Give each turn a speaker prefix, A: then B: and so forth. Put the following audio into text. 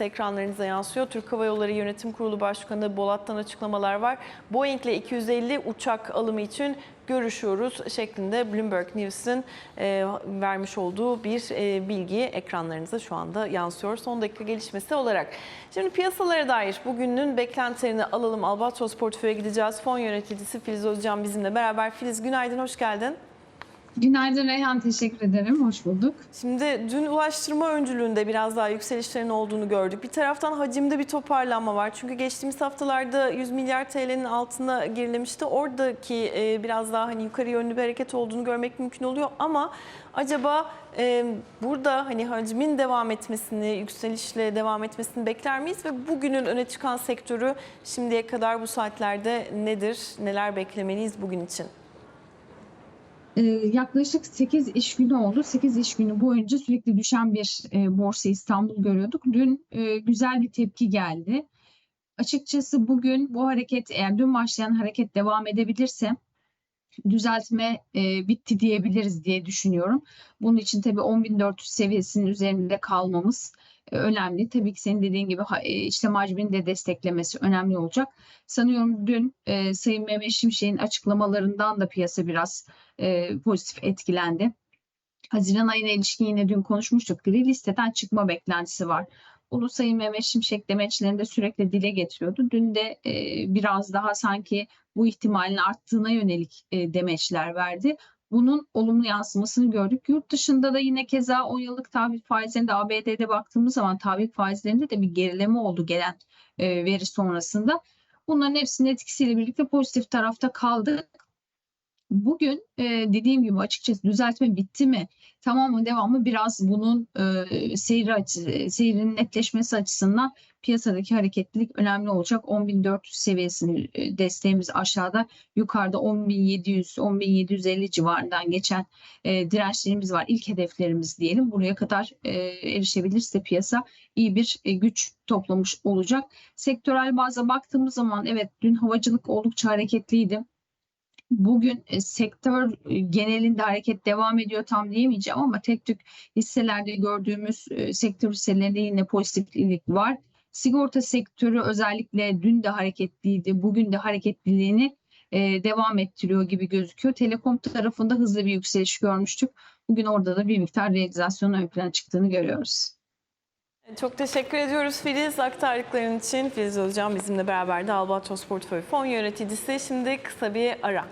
A: ekranlarınıza yansıyor. Türk Hava Yolları Yönetim Kurulu Başkanı Bolat'tan açıklamalar var. Boeing ile 250 uçak alımı için görüşüyoruz şeklinde Bloomberg News'in e, vermiş olduğu bir e, bilgi ekranlarınıza şu anda yansıyor. Son dakika gelişmesi olarak. Şimdi piyasalara dair bugünün beklentilerini alalım. Albatros Portföy'e gideceğiz. Fon yöneticisi Filiz Özcan bizimle beraber. Filiz günaydın, hoş geldin.
B: Günaydın Reyhan, teşekkür ederim. Hoş bulduk.
A: Şimdi dün ulaştırma öncülüğünde biraz daha yükselişlerin olduğunu gördük. Bir taraftan hacimde bir toparlanma var. Çünkü geçtiğimiz haftalarda 100 milyar TL'nin altına gerilemişti. Oradaki e, biraz daha hani yukarı yönlü bir hareket olduğunu görmek mümkün oluyor. Ama acaba e, burada hani hacmin devam etmesini, yükselişle devam etmesini bekler miyiz? Ve bugünün öne çıkan sektörü şimdiye kadar bu saatlerde nedir? Neler beklemeliyiz bugün için?
B: Ee, yaklaşık 8 iş günü oldu. 8 iş günü boyunca sürekli düşen bir e, borsa İstanbul görüyorduk. Dün e, güzel bir tepki geldi. Açıkçası bugün bu hareket eğer dün başlayan hareket devam edebilirse düzeltme e, bitti diyebiliriz diye düşünüyorum. Bunun için tabii 10.400 seviyesinin üzerinde kalmamız e, önemli. Tabii ki senin dediğin gibi e, işlem hacmini de desteklemesi önemli olacak. Sanıyorum dün e, Sayın Mehmet Şimşek'in açıklamalarından da piyasa biraz e, pozitif etkilendi. Haziran ayına ilişkin yine dün konuşmuştuk. Gri listeden çıkma beklentisi var. Bunu Sayın Mehmet Şimşek demeçlerinde sürekli dile getiriyordu. Dün de e, biraz daha sanki bu ihtimalin arttığına yönelik e, demeçler verdi. Bunun olumlu yansımasını gördük. Yurt dışında da yine keza 10 yıllık tahvil faizlerinde ABD'de baktığımız zaman tahvil faizlerinde de bir gerileme oldu gelen e, veri sonrasında. Bunların hepsinin etkisiyle birlikte pozitif tarafta kaldık. Bugün e, dediğim gibi açıkçası düzeltme bitti mi? Tamam mı devam mı? Biraz bunun e, seyri açı, seyrinin netleşmesi açısından piyasadaki hareketlilik önemli olacak. 10.400 seviyesinin e, desteğimiz aşağıda, yukarıda 10.700, 10.750 civarından geçen e, dirençlerimiz var. İlk hedeflerimiz diyelim. Buraya kadar e, erişebilirse piyasa iyi bir e, güç toplamış olacak. Sektörel bazda baktığımız zaman evet dün havacılık oldukça hareketliydi. Bugün e, sektör e, genelinde hareket devam ediyor tam diyemeyeceğim ama tek tük hisselerde gördüğümüz e, sektör hisselerinde yine pozitiflik var. Sigorta sektörü özellikle dün de hareketliydi, bugün de hareketliliğini devam ettiriyor gibi gözüküyor. Telekom tarafında hızlı bir yükseliş görmüştük. Bugün orada da bir miktar realizasyonun ön plana çıktığını görüyoruz.
A: Çok teşekkür ediyoruz Filiz aktardıkların için. Filiz Özcan bizimle beraberdi. Albatros Portföy Fon Yöneticisi. Şimdi kısa bir ara.